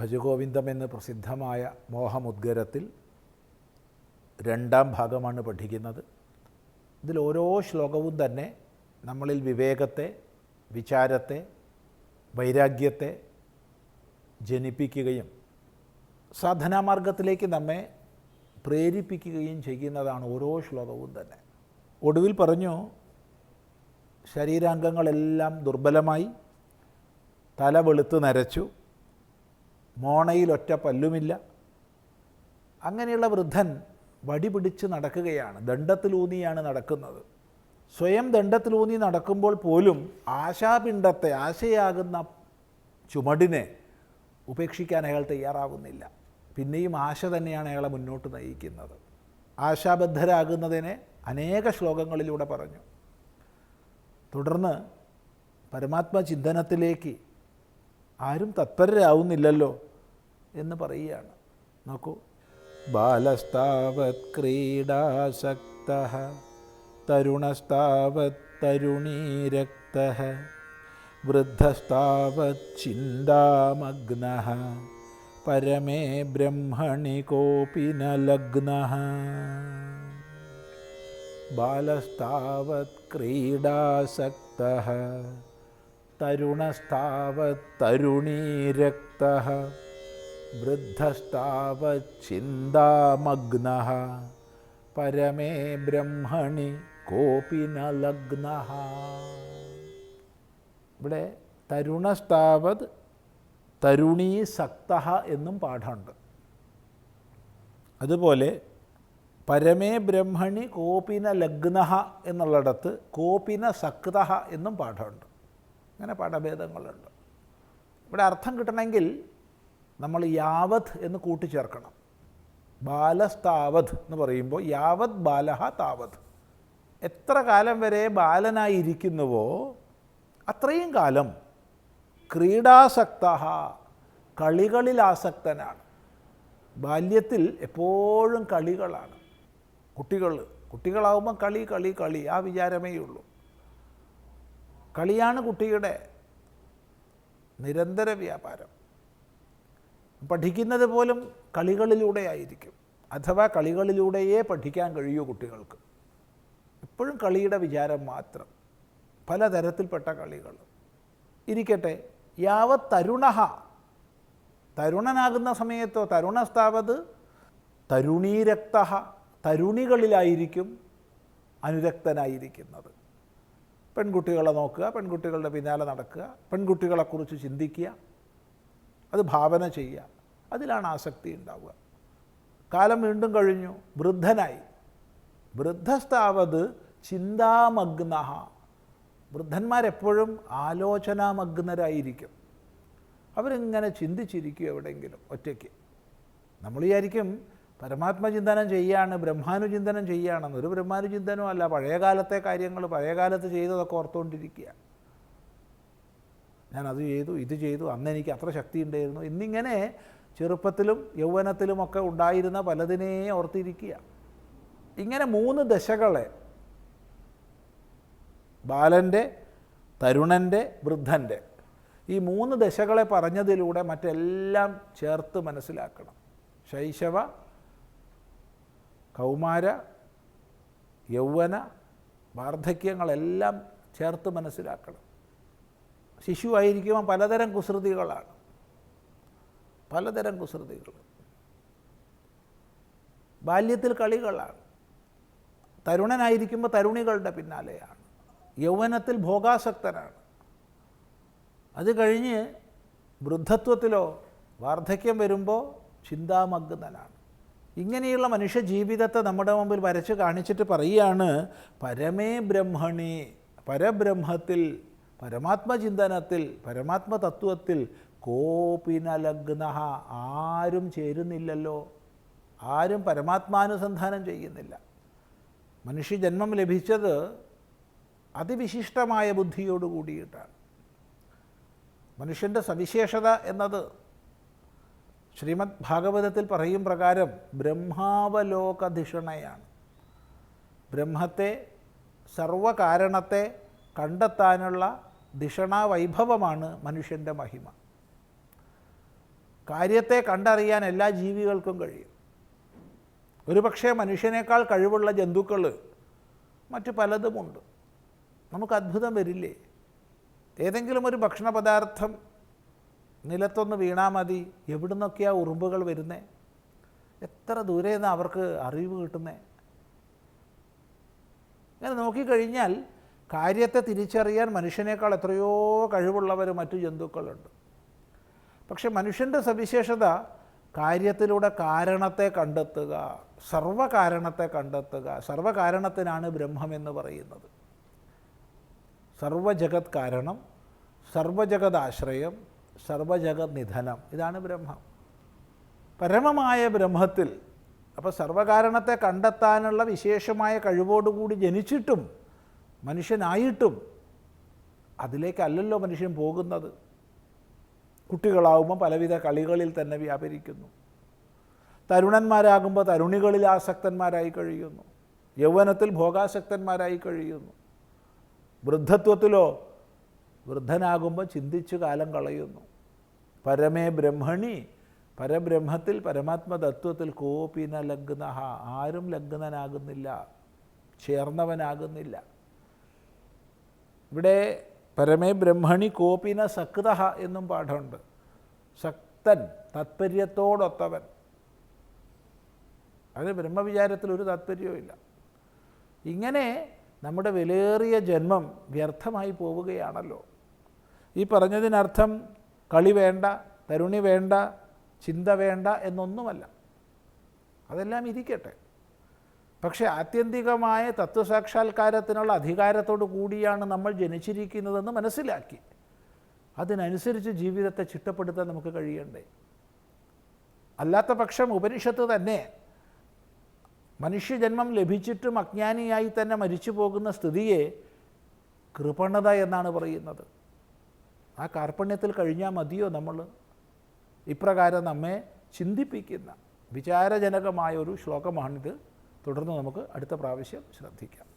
ഭജഗോവിന്ദമെന്ന് പ്രസിദ്ധമായ മോഹമുദ്ഗരത്തിൽ രണ്ടാം ഭാഗമാണ് പഠിക്കുന്നത്. ഇതിൽ ഓരോ ശ്ലോകവും തന്നെ നമ്മളിൽ വിവേകത്തെ വിചാരത്തെ വൈരാഗ്യത്തെ ജനിപ്പിക്കുകയും സാധനാമാർഗത്തിലേക്ക് നമ്മെ പ്രേരിപ്പിക്കുകയും ചെയ്യുന്നതാണ് ഓരോ ശ്ലോകവും തന്നെ. ഒടുവിൽ പറഞ്ഞു ശരീരാംഗങ്ങളെല്ലാം ദുർബലമായി തല വെളുത്ത് നരച്ചു മോണയിൽ ഒറ്റ പല്ലുമില്ല. അങ്ങനെയുള്ള വൃദ്ധൻ വടി പിടിച്ച് നടക്കുകയാണ്. ദണ്ഡത്തിലൂന്നിയാണ് നടക്കുന്നത്. സ്വയം ദണ്ഡത്തിലൂന്നി നടക്കുമ്പോൾ പോലും ആശാപിണ്ഡത്തെ ആശയാകുന്ന ചുമടിനെ ഉപേക്ഷിക്കാൻ അയാൾ തയ്യാറാകുന്നില്ല പിന്നെയും ആശ തന്നെയാണ് അയാളെ മുന്നോട്ട് നയിക്കുന്നത്. ആശാബദ്ധരാകുന്നതിനെ അനേക ശ്ലോകങ്ങളിലൂടെ പറഞ്ഞു. തുടർന്ന് പരമാത്മ ചിന്തനത്തിലേക്ക് ആരും തത്പരരാവുന്നില്ലല്ലോ. എന്ന് പറയുകയാണ്. നോക്കൂ. ബാലസ്താവത് ക്രീഡാസക്ത തരുണസ്താവത് തരുണീരക്ത വൃദ്ധസ്താവത് ചിന്താമഗ്ന പരമേ ബ്രഹ്മണി കോപി ന ലഗ്ന ബാലസ്താവത് ക്രീഡാസക്ത തരുണസ്താവത് തരുണീരക്ത ചിന്താമഗ്ന പരമേ ബ്രഹ്മണി കോപി ന ലഗ്ന. ഇവിടെ തരുണസ്താവത് തരുണീ സക്ത എന്നും പാഠമുണ്ട്. അതുപോലെ പരമേ ബ്രഹ്മണി കോപിന ലഗ്ന എന്നുള്ളിടത്ത് കോപിന സക്ത എന്നും പാഠമുണ്ട്. അങ്ങനെ പാഠഭേദങ്ങളുണ്ട്. ഇവിടെ അർത്ഥം കിട്ടണമെങ്കിൽ നമ്മൾ യാവത് എന്ന് കൂട്ടിച്ചേർക്കണം. ബാലസ്താവത് എന്ന് പറയുമ്പോൾ യാവത് ബാലഹ താവത്. എത്ര കാലം വരെ ബാലനായിരിക്കുന്നുവോ അത്രയും കാലം ക്രീഡാസക്ത കളികളിൽ ആസക്തനാണ് ബാല്യത്തിൽ എപ്പോഴും കളികളാണ്. കുട്ടികൾ കുട്ടികളാവുമ്പോൾ കളി കളി കളി ആ വിചാരമേ ഉള്ളൂ. കളിയാണ് കുട്ടിയുടെ നിരന്തര വ്യാപാരം. പഠിക്കുന്നത് പോലും കളികളിലൂടെ ആയിരിക്കും. അഥവാ കളികളിലൂടെയേ പഠിക്കാൻ കഴിയൂ കുട്ടികൾക്ക്. എപ്പോഴും കളിയുടെ വിചാരം മാത്രം. പലതരത്തിൽപ്പെട്ട കളികൾ. ഇരിക്കട്ടെ യാവ തരുണ. തരുണനാകുന്ന സമയത്തോ തരുണസ്ഥാവത് തരുണീരക്ത. തരുണികളിലായിരിക്കും അനുരക്തനായിരിക്കുന്നത്. പെൺകുട്ടികളെ നോക്കുക പെൺകുട്ടികളുടെ പിന്നാലെ നടക്കുക പെൺകുട്ടികളെക്കുറിച്ച് ചിന്തിക്കുക. അത് ഭാവന ചെയ്യുക. അതിലാണ് ആസക്തി ഉണ്ടാവുക. കാലം വീണ്ടും കഴിഞ്ഞു. വൃദ്ധനായി. വൃദ്ധസ്ഥാവത് ചിന്താമഗ്ന വൃദ്ധന്മാരെപ്പോഴും ആലോചനാമഗ്നരായിരിക്കും. അവരിങ്ങനെ ചിന്തിച്ചിരിക്കും എവിടെയെങ്കിലും ഒറ്റയ്ക്ക്. നമ്മൾ വിചാരിക്കും പരമാത്മചിന്തനം ചെയ്യാണ് ബ്രഹ്മാനുചിന്തനം ചെയ്യുകയാണെന്ന് ഒരു ബ്രഹ്മാനുചിന്തനവും അല്ല. പഴയകാലത്തെ കാര്യങ്ങൾ പഴയകാലത്ത് ചെയ്തതൊക്കെ ഓർത്തുകൊണ്ടിരിക്കുക. ഞാൻ അത് ചെയ്തു ഇത് ചെയ്തു അന്ന് എനിക്ക് അത്ര ശക്തി ഉണ്ടായിരുന്നു എന്നിങ്ങനെ ചെറുപ്പത്തിലും യൗവനത്തിലുമൊക്കെ ഉണ്ടായിരുന്ന പലതിനെ ഓർത്തിരിക്കുക. ഇങ്ങനെ മൂന്ന് ദശകളെ ബാലന്റെ തരുണന്റെ വൃദ്ധന്റെ ഈ മൂന്ന് ദശകളെ പറഞ്ഞതിലൂടെ മറ്റെല്ലാം ചേർത്ത് മനസ്സിലാക്കണം. ശൈശവ കൗമാര യൗവന വാർദ്ധക്യങ്ങളെല്ലാം ചേർത്ത് മനസ്സിലാക്കണം. ശിശുവായിരിക്കുമ്പോൾ പലതരം കുസൃതികളാണ്. പലതരം കുസൃതികൾ. ബാല്യത്തിൽ കളികളാണ്. തരുണനായിരിക്കുമ്പോൾ തരുണികളുടെ പിന്നാലെയാണ്. യൗവനത്തിൽ ഭോഗാസക്തനാണ്. അത് കഴിഞ്ഞ് വൃദ്ധത്വത്തിലോ വാർദ്ധക്യം വരുമ്പോൾ ചിന്താമഗ്നനാണ്. ഇങ്ങനെയുള്ള മനുഷ്യ ജീവിതത്തെ നമ്മുടെ മുമ്പിൽ വരച്ച് കാണിച്ചിട്ട് പറയുകയാണ് പരമേ ബ്രഹ്മണി പരബ്രഹ്മത്തിൽ പരമാത്മചിന്തനത്തിൽ പരമാത്മതത്വത്തിൽ കോപിനലഗ്ന ആരും ചേരുന്നില്ലല്ലോ. ആരും പരമാത്മാനുസന്ധാനം ചെയ്യുന്നില്ല. മനുഷ്യജന്മം ലഭിച്ചത് അതിവിശിഷ്ടമായ ബുദ്ധിയോട് കൂടിയിട്ടാണ്. മനുഷ്യന്റെ സവിശേഷത എന്നത് ശ്രീമദ് ഭാഗവതത്തിൽ പറയും പ്രകാരം ബ്രഹ്മാവലോകധിഷണയാണ്. ബ്രഹ്മത്തെ സർവകാരണത്തെ കണ്ടെത്താനുള്ള ധിഷണാ വൈഭവമാണ് മനുഷ്യന്റെ മഹിമ. കാര്യത്തെ കണ്ടറിയാൻ എല്ലാ ജീവികൾക്കും കഴിയും. ഒരുപക്ഷെ മനുഷ്യനേക്കാൾ കഴിവുള്ള ജന്തുക്കൾ മറ്റു പലതുമുണ്ട് നമുക്ക് അത്ഭുതം വരില്ലേ? ഏതെങ്കിലും ഒരു ഭക്ഷണ പദാർത്ഥം നിലത്തൊന്ന് വീണാൽ മതി എവിടുന്നൊക്കെയാണ് ഉറുമ്പുകൾ വരുന്നേ? എത്ര ദൂരെ നിന്ന് അവർക്ക് അറിവ് കിട്ടുന്നത് ഇങ്ങനെ നോക്കിക്കഴിഞ്ഞാൽ കാര്യത്തെ തിരിച്ചറിയാൻ മനുഷ്യനേക്കാൾ എത്രയോ കഴിവുള്ളവർ മറ്റു ജന്തുക്കളുണ്ട്. പക്ഷെ മനുഷ്യന്റെ സവിശേഷത കാര്യത്തിലൂടെ കാരണത്തെ കണ്ടെത്തുക സർവകാരണത്തെ കണ്ടെത്തുക സർവകാരണത്തിനാണ് ബ്രഹ്മമെന്ന് പറയുന്നത്. സർവജഗത് കാരണം സർവജഗത് ആശ്രയം സർവജഗത് നിധനം ഇതാണ് ബ്രഹ്മം. പരമമായ ബ്രഹ്മത്തിൽ അപ്പോൾ സർവകാരണത്തെ കണ്ടെത്താനുള്ള വിശേഷമായ കഴിവോടുകൂടി ജനിച്ചിട്ടും മനുഷ്യനായിട്ടും അതിലേക്കല്ലല്ലോ മനുഷ്യൻ പോകുന്നത്. കുട്ടികളാവുമ്പോൾ പലവിധ കളികളിൽ തന്നെ വ്യാപരിക്കുന്നു. തരുണന്മാരാകുമ്പോൾ തരുണികളിൽ ആസക്തന്മാരായി കഴിയുന്നു. യൗവനത്തിൽ ഭോഗാസക്തന്മാരായി കഴിയുന്നു. വൃദ്ധത്വത്തിലോ വൃദ്ധനാകുമ്പോൾ ചിന്തിച്ചു കാലം കളയുന്നു. പരമേ ബ്രഹ്മണി പരബ്രഹ്മത്തിൽ പരമാത്മതത്വത്തിൽ കോപിന ലഗ്ന ആരും ലഗ്നനാകുന്നില്ല ചേർന്നവനാകുന്നില്ല. ഇവിടെ പരമേ ബ്രഹ്മണി കോപിന സക്ത എന്നും പാഠമുണ്ട്. സക്തൻ താത്പര്യത്തോടൊത്തവൻ. അതിന് ബ്രഹ്മവിചാരത്തിൽ ഒരു താത്പര്യവുമില്ല ഇങ്ങനെ നമ്മുടെ വിലയേറിയ ജന്മം വ്യർത്ഥമായി പോവുകയാണല്ലോ. ഈ പറഞ്ഞതിനർത്ഥം കളി വേണ്ട തരുണി വേണ്ട ചിന്ത വേണ്ട എന്നൊന്നുമല്ല. അതെല്ലാം ഇരിക്കട്ടെ. പക്ഷേ ആത്യന്തികമായ തത്വസാക്ഷാത്കാരത്തിനുള്ള അധികാരത്തോടു കൂടിയാണ് നമ്മൾ ജനിച്ചിരിക്കുന്നതെന്ന് മനസ്സിലാക്കി. അതിനനുസരിച്ച് ജീവിതത്തെ ചിട്ടപ്പെടുത്താൻ നമുക്ക് കഴിയണ്ടേ? അല്ലാത്ത പക്ഷം ഉപനിഷത്ത് തന്നെ മനുഷ്യജന്മം ലഭിച്ചിട്ടും അജ്ഞാനിയായി തന്നെ മരിച്ചു പോകുന്ന സ്ഥിതിയെ കൃപണത എന്നാണ് പറയുന്നത്. ആ കാർപ്പണ്യത്തിൽ കഴിഞ്ഞാൽ മതിയോ നമ്മൾ? ഇപ്രകാരം നമ്മെ ചിന്തിപ്പിക്കുന്ന വിചാരജനകമായ ഒരു ശ്ലോകമാണിത്. തുടർന്ന് നമുക്ക് അടുത്ത പ്രാവശ്യം ശ്രദ്ധിക്കാം.